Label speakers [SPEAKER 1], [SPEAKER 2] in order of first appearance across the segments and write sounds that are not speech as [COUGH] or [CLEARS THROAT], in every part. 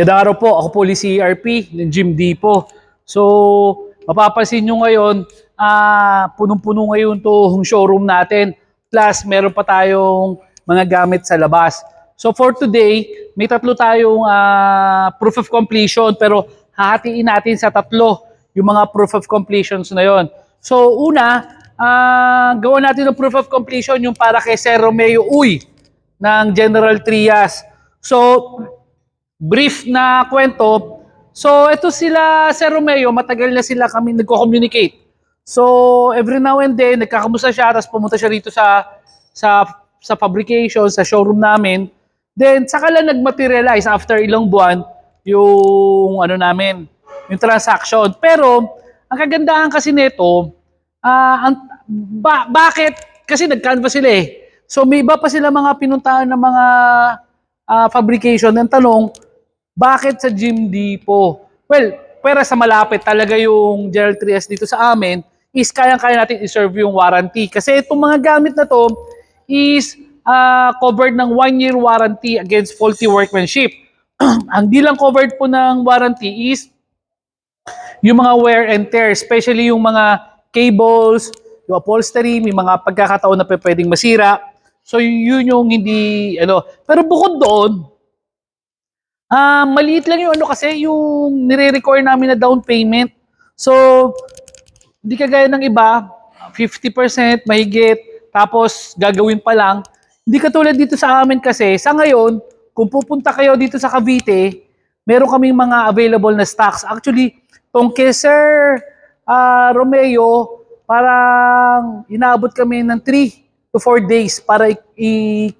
[SPEAKER 1] Ganda araw po, ako po si CRP ng Jim Depot. So, mapapansin nyo ngayon, ah punong-puno ngayon itong showroom natin. Plus, meron pa tayong mga gamit sa labas. So, for today, may tatlo tayong ah, proof of completion pero hahatiin natin sa tatlo yung mga proof of completions na yon. So, una, ah gawa natin ng proof of completion yung para kay Sir Romeo Uy ng General Trias. So, brief na kwento. So, ito sila, Sir Romeo, matagal na sila kami nagko-communicate. So, every now and then, nagkakamusta siya, tapos pumunta siya rito sa, sa, sa fabrication, sa showroom namin. Then, saka lang nag-materialize after ilang buwan, yung ano namin, yung transaction. Pero, ang kagandahan kasi nito, ah, ang, ba, bakit? Kasi nag-canvas sila eh. So, may iba pa sila mga pinuntahan ng mga ah, fabrication. Ang tanong, bakit sa Gym Depot? Well, pera sa malapit talaga yung General Trias dito sa amin is kayang-kaya natin i-serve yung warranty. Kasi itong mga gamit na to is ah, covered ng one-year warranty against faulty workmanship. [CLEARS THROAT] Ang di lang covered po ng warranty is yung mga wear and tear, especially yung mga cables, yung upholstery, may mga pagkakataon na pwedeng masira. So yun yung hindi ano. Pero bukod doon, ah maliit lang yung ano kasi yung nire-require namin na down payment. So hindi kagaya ng iba, 50% mahigit, tapos gagawin pa lang. Hindi katulad dito sa amin kasi, sa ngayon, kung pupunta kayo dito sa Cavite, meron kaming mga available na stocks. Actually, tong kay Sir ah, Romeo, parang inaabot kami ng 3 to 4 days para i-.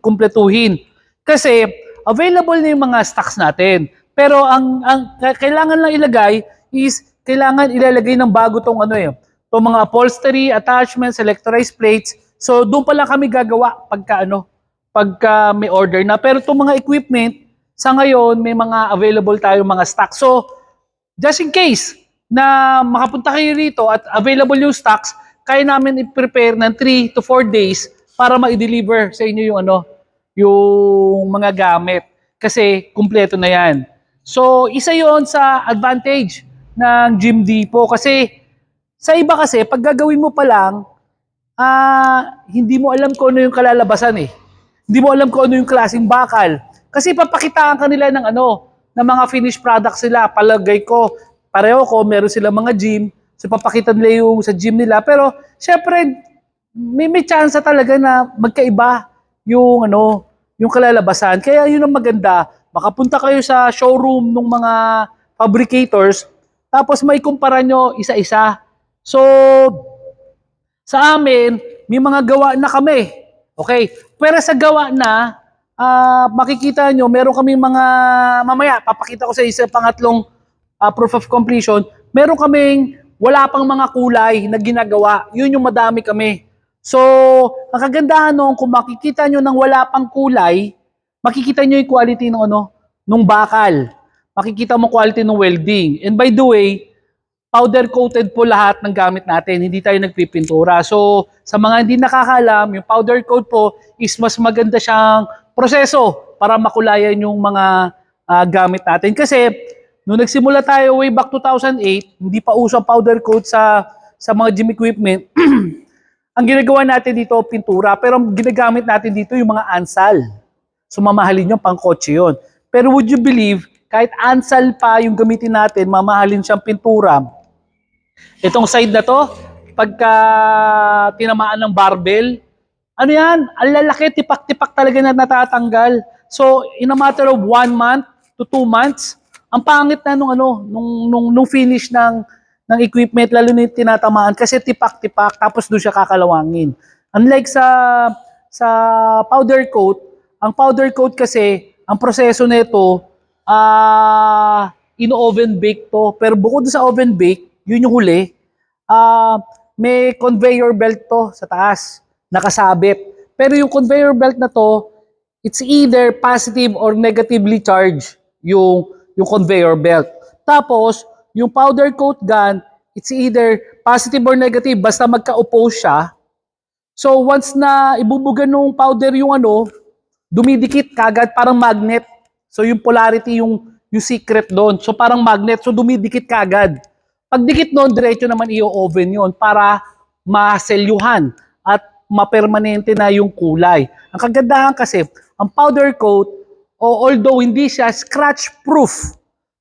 [SPEAKER 1] Kasi available na yung mga stocks natin. Pero ang, ang ka- kailangan lang ilagay is kailangan ilalagay ng bago tong ano eh, tong mga upholstery, attachments, electrolyzed plates. So doon pa lang kami gagawa pagka ano, pagka may order na. Pero itong mga equipment, sa ngayon may mga available tayo mga stock. So just in case na makapunta kayo rito at available yung stocks, kaya namin i-prepare ng 3 to 4 days para ma-deliver sa inyo yung ano, yung mga gamit. Kasi kumpleto na yan. So, isa yon sa advantage ng Gym Depot. Kasi sa iba kasi, pag gagawin mo pa lang, ah, hindi mo alam kung ano yung kalalabasan eh. Hindi mo alam kung ano yung klaseng bakal. Kasi papakitaan ka nila ng ano, ng mga finished products sila. Palagay ko, pareho ko, meron sila mga gym. So papakita nila yung sa gym nila. Pero syempre, may, may chance talaga na magkaiba yung ano, yung kalalabasan. Kaya yun ang maganda. Makapunta kayo sa showroom ng mga fabricators, tapos may kumpara nyo isa-isa. So, sa amin, may mga gawa na kami. Okay? Pero sa gawa na, ah, makikita nyo, meron kami mga, mamaya, papakita ko sa isa pangatlong ah, proof of completion, meron kaming wala pang mga kulay na ginagawa. Yun yung madami kami. So, ang kagandahan nung kung makikita nyo ng wala pang kulay, makikita nyo yung quality ng ano, nung bakal. Makikita mo quality ng welding. And by the way, powder coated po lahat ng gamit natin. Hindi tayo nagpipintura. So, sa mga hindi nakakalam, yung powder coat po is mas maganda siyang proseso para makulayan yung mga ah, gamit natin. Kasi, nung nagsimula tayo way back 2008, hindi pa uso ang powder coat sa sa mga gym equipment. [CLEARS THROAT] ang ginagawa natin dito, pintura. Pero ang ginagamit natin dito yung mga ansal. So mamahalin yung pangkotse yun. Pero would you believe, kahit ansal pa yung gamitin natin, mamahalin siyang pintura. Itong side na to, pagka tinamaan ng barbell, ano yan, ang lalaki, tipak-tipak talaga na natatanggal. So, in a matter of one month to two months, ang pangit na nung ano, nung, nung, nung finish ng, ng equipment, lalo na tinatamaan, kasi tipak-tipak, tapos doon siya kakalawangin. Unlike sa, sa powder coat, ang powder coat kasi, ang proseso nito, ah in-oven bake to. Pero bukod sa oven bake, yun yung huli, ah may conveyor belt to sa taas, nakasabit. Pero yung conveyor belt na to, it's either positive or negatively charged yung yung conveyor belt. Tapos, yung powder coat gun, it's either positive or negative, basta magka-oppose siya. So, once na ibubugan ng powder yung ano, dumidikit kagad parang magnet. So, yung polarity yung yung secret doon. So parang magnet, so dumidikit kagad. Pag dikit doon, diretso naman i-oven yon para maselyuhan at mapermanente na yung kulay. Ang kagandahan kasi, ang powder coat, o although hindi siya scratch proof,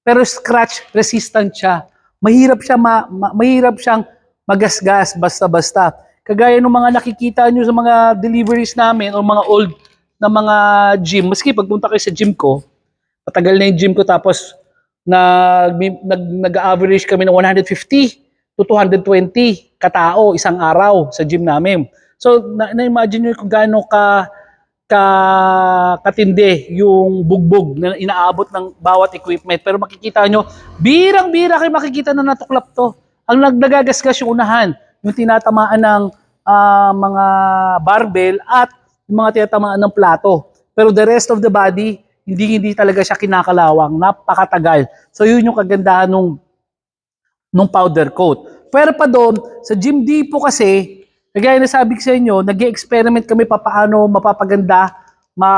[SPEAKER 1] pero scratch resistant siya. Mahirap siya ma, ma- mahirap siyang magasgas basta-basta. Kagaya ng mga nakikita nyo sa mga deliveries namin o mga old na mga gym. Maski pagpunta kayo sa gym ko, matagal na yung gym ko tapos nag, nag, nag-average kami ng 150 to 220 katao isang araw sa gym namin. So, na- na-imagine nyo kung gaano ka ka katindi yung bugbog na inaabot ng bawat equipment. Pero makikita nyo, birang-bira kayo makikita na natuklap to. Ang nag- nagagasgas yung unahan, yung tinatamaan ng ah, mga barbell at yung mga tinatamaan ng plato. Pero the rest of the body, hindi hindi talaga siya kinakalawang, napakatagal. So yun yung kagandahan nung nung powder coat. Pero pa doon, sa Gym Depot kasi, kagaya na sabi ko sa inyo, nag experiment kami pa paano mapapaganda, ma,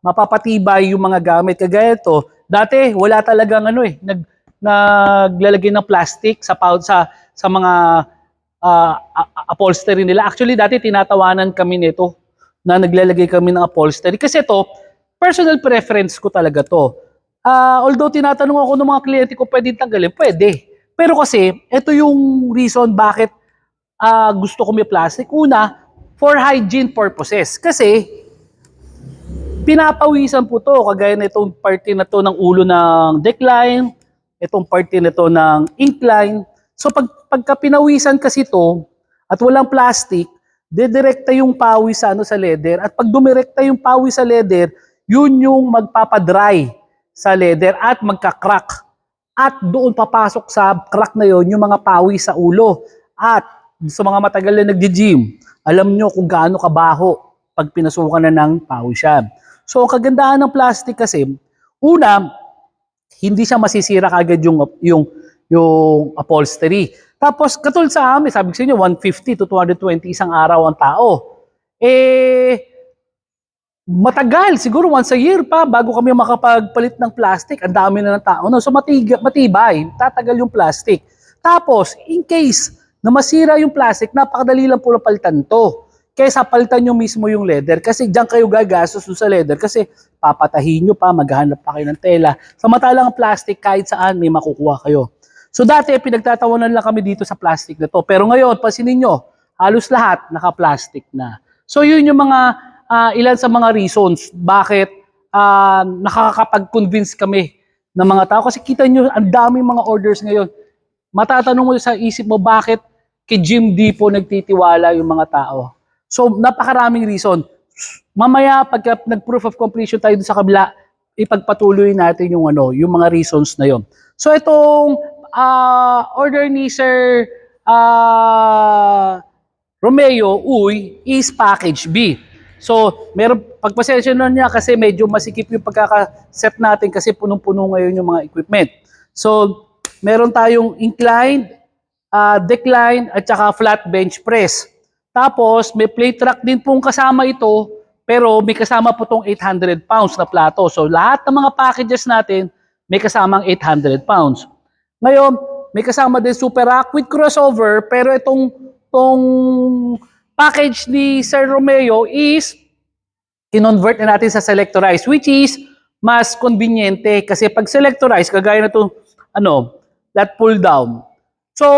[SPEAKER 1] mapapatibay yung mga gamit. Kagaya ito, dati wala talagang ano eh, nag, naglalagay ng plastic sa sa sa mga a- upholstery nila. Actually, dati tinatawanan kami nito na naglalagay kami ng upholstery. Kasi ito, personal preference ko talaga to. Ah, although tinatanong ako ng mga kliyente ko, pwede tanggalin? Pwede. Pero kasi, ito yung reason bakit ah, gusto ko may plastic. Una, for hygiene purposes. Kasi, pinapawisan po to. Kagaya na itong party na to ng ulo ng decline, itong party na to ng incline. So, pag, pagka pinawisan kasi to, at walang plastic, dedirekta yung pawis sa, ano, sa leather. At pag dumirekta yung pawis sa leather, yun yung magpapadry sa leather at magka-crack. At doon papasok sa crack na yon yung mga pawis sa ulo. At sa mga matagal na nagji-gym, alam nyo kung gaano kabaho pag pinasukan na ng pawis yan. So, kagandahan ng plastic kasi, una, hindi siya masisira kagad yung, yung, yung upholstery. Tapos, katulad sa amin, sabi ko sa inyo, 150 to 220 isang araw ang tao. Eh, matagal, siguro once a year pa bago kami makapagpalit ng plastic. Ang dami na ng tao. No? So matiga, matibay, tatagal yung plastic. Tapos, in case na masira yung plastic, napakadali lang po na palitan to. Kaysa palitan nyo mismo yung leather. Kasi diyan kayo gagastos sa leather. Kasi papatahin nyo pa, maghahanap pa kayo ng tela. Samantalang ang plastic, kahit saan may makukuha kayo. So dati, pinagtatawanan lang kami dito sa plastic na to. Pero ngayon, pansinin nyo, halos lahat naka-plastic na. So yun yung mga ah, ilan sa mga reasons bakit ah, nakakapag-convince kami ng mga tao. Kasi kita nyo, ang daming mga orders ngayon. Matatanong mo sa isip mo, bakit kay Jim Depot nagtitiwala yung mga tao? So, napakaraming reason. Mamaya, pagka nag-proof of completion tayo sa kabila, ipagpatuloy natin yung ano, yung mga reasons na yon. So, itong ah, order ni Sir ah, Romeo Uy is package B. So, meron pagpasensya na niya kasi medyo masikip yung pagkaka-set natin kasi punong-puno ngayon yung mga equipment. So, meron tayong inclined, ah, decline at saka flat bench press. Tapos, may plate rack din pong kasama ito, pero may kasama po tong 800 pounds na plato. So, lahat ng mga packages natin, may kasamang 800 pounds. Ngayon, may kasama din super rack with crossover, pero itong tong package ni Sir Romeo is kinonvert na natin sa selectorize, which is mas conveniente kasi pag selectorize, kagaya na to ano, lat pull down. So,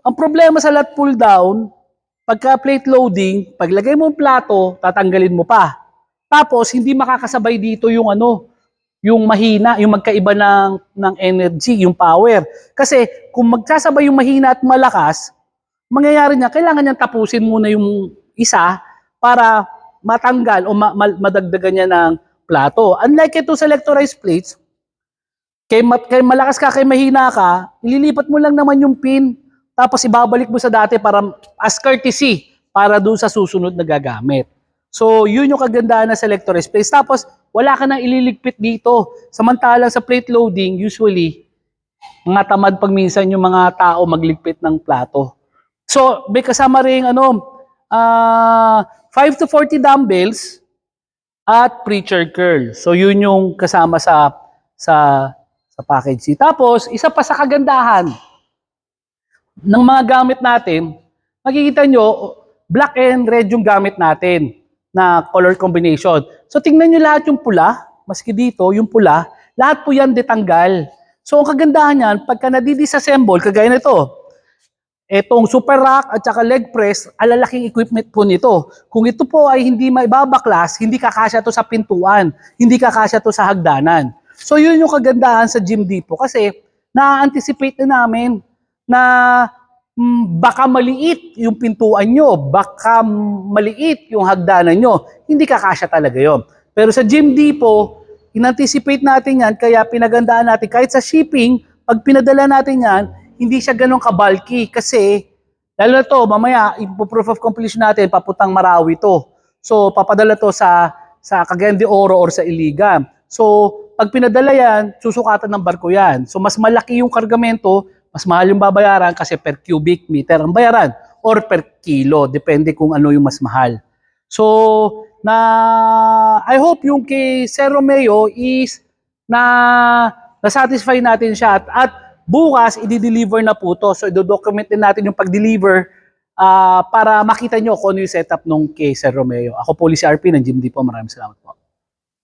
[SPEAKER 1] ang problema sa lat pull down, pagka plate loading, paglagay mo ang plato, tatanggalin mo pa. Tapos, hindi makakasabay dito yung ano, yung mahina, yung magkaiba ng, ng energy, yung power. Kasi, kung magsasabay yung mahina at malakas, mangyayari niya, kailangan niyang tapusin muna yung isa para matanggal o ma- ma- madagdagan niya ng plato. Unlike ito selectorized plates, kay, mat, kay malakas ka, kay mahina ka, ililipat mo lang naman yung pin, tapos ibabalik mo sa dati para as courtesy para doon sa susunod na gagamit. So, yun yung kagandahan ng selectorized plates. Tapos, wala ka nang ililigpit dito. Samantalang sa plate loading, usually, mga tamad pag minsan yung mga tao magligpit ng plato. So, may kasama rin ano, ah 5 to 40 dumbbells at preacher curl. So, yun yung kasama sa sa sa package C. Tapos, isa pa sa kagandahan ng mga gamit natin, makikita nyo, black and red yung gamit natin na color combination. So, tingnan nyo lahat yung pula, maski dito, yung pula, lahat po yan detanggal. So, ang kagandahan yan, pagka nadidisassemble, kagaya nito, etong super rack at saka leg press, alalaking equipment po nito. Kung ito po ay hindi maibabaklas, hindi kakasya to sa pintuan, hindi kakasya to sa hagdanan. So yun yung kagandahan sa Gym Depot kasi na-anticipate na namin na mm, baka maliit yung pintuan nyo, baka maliit yung hagdanan nyo, hindi kakasya talaga yon. Pero sa Gym Depot, in-anticipate natin yan, kaya pinagandaan natin kahit sa shipping, pag pinadala natin yan, hindi siya ganun kabalki kasi lalo na to, mamaya, ipo-proof of completion natin, papuntang Marawi to. So, papadala to sa sa Cagayan de Oro or sa Iligan. So, pag pinadala yan, susukatan ng barko yan. So, mas malaki yung kargamento, mas mahal yung babayaran kasi per cubic meter ang bayaran or per kilo, depende kung ano yung mas mahal. So, na I hope yung kay Sir Romeo is na na-satisfy natin siya at, at bukas i-deliver na po to. So i-document din natin yung pag-deliver ah, para makita nyo kung ano yung setup nung kay Sir Romeo. Ako po si RP ng Jim Depot. Maraming salamat po.